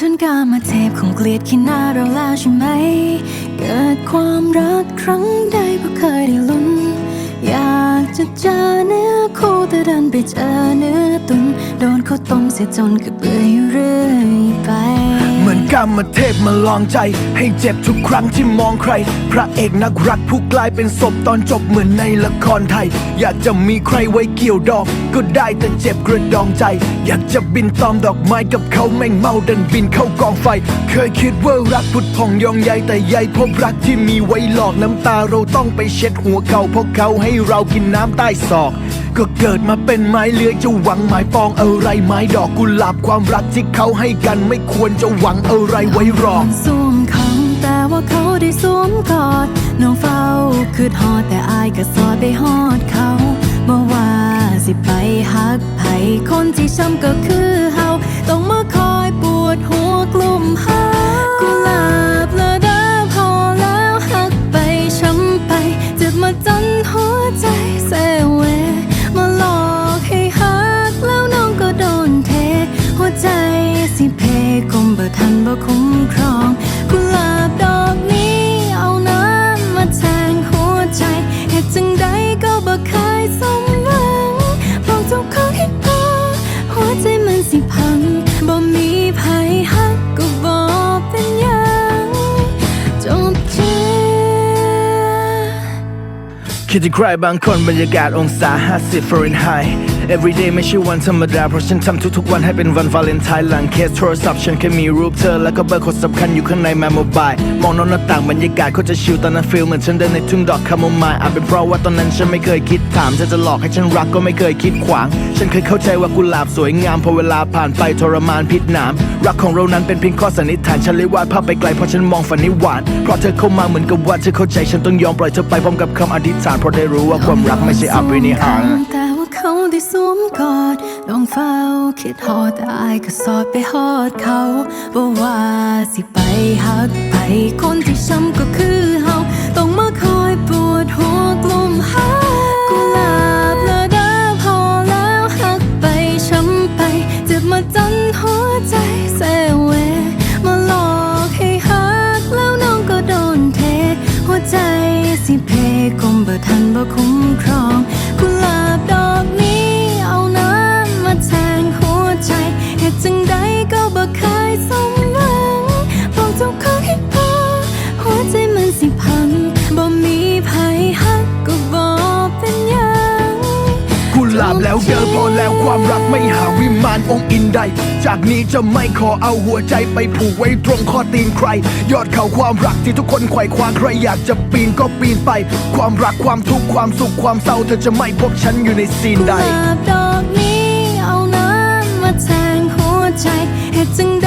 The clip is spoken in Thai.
ฉันกามาเทพคงเกลียดขี้หน้าเราแล้วใช่ไหม เกิดความรักครั้งใดเพราะเคยได้ลุ้น อยากจะเจอเนื้อคู่แต่ดันไปเจอเนื้อตุนโดนเขาต้มเสียจนก็เบื่ออยู่เรื่อยไป กรรมเทพมาลองใจ ให้เจ็บทุกครั้งที่มองใคร พระเอกนักรักผู้กลายเป็นศพตอนจบเหมือนในละครไทย อยากจะมีใครไว้เกี่ยวดอก ก็ได้แต่เจ็บกระดองใจ อยากจะบินตอมดอกไม้กับเขาแม่งเมาดันบินเข้ากองไฟ เคยคิดว่ารักพุดพองยองใยแต่ใยพบรักที่มีไว้หลอกน้ำตาเราต้องไปเช็ดหัวเขาเพราะเขาให้เรากินน้ำใต้ศอก ก็เกิดมาเป็นไม้เลื้อยจะหวังไม้ปองอะไรไม้ดอกกุหลาบความรักที่เขาให้กันไม่ควรจะหวังอะไรไว้รอกสวมคำแต่ว่าเขาได้สวมกอดน้องเฝ้าคือหอดแต่อายก็สอดไปหอดเขาบ่ว่าสิไปฮักไผคนที่ช้ำก็คือเฮาต้องมาคอยปวดหัวกลุ่มหา คุ้มครองกุหลาบดอกนี้เอาน้ำมาแทงหัวใจเหตุจังใดก็บ่เคยสมหวังบอกเจ้าของให้พอหัวใจมันสิพังบ่มีภัยฮักก็บ่เป็นหยังจบเจอคิดถึงใครบางคนบรรยากาศองศา 50 Fahrenheit Everyday ไม่ใช่วันธรรมดา เพราะฉันทำทุกๆวันให้เป็นวันวาเลนไทน์หลังเคสโทรศัพท์ฉันแค่มีรูปเธอ แล้วก็เบอร์คนสำคัญอยู่ข้างในแมโมบายมองนอกหน้าต่างบรรยากาศเขาจะชิลตอนนั้นฟีลเหมือนฉันเดินในทุ่งดอกคาโมไมล์อาจเป็นเพราะว่าตอนนั้นฉันไม่เคยคิดถามเธอจะหลอกให้ฉันรักก็ไม่เคยคิดขวาง ฉันเคยเข้าใจว่ากุหลาบสวยงามพอเวลาผ่านไปทรมานพิษหนามรักของเรานั้นเป็นเพียงข้อสันนิษฐานฉันเลยวาดภาพไปไกลเพราะฉันมองฝันนิหวานเพราะเธอเข้ามาเหมือนกับว่าเธอเข้าใจฉันต้องยอมปล่อยเธอไปพร้อมกับคำอธิษฐานเพราะได้รู้ว่าความรักไม่ใช่อภินิหาร เขาได้สวมกอดลองเฝ้าคิดหอดแต่อายก็สอดไปหอดเขาบ่ว่าสิไปหักไปคนที่ช้ำก็คือาบแล้วเดินพอแล้วความรักไม่หาวิมานองค์อินใด จากนี้จะไม่ขอเอาหัวใจไปผูกไว้ตรงข้อตีนใคร ยอดเขาความรักที่ทุกคนไขว่คว้าใครอยากจะปีนก็ปีนไป ความรักความทุกข์ความสุขความเศร้าเธอจะไม่พบฉันอยู่ในซีนใดดอกนี้เอาน้ำมาแทงหัวใจเหตุจัง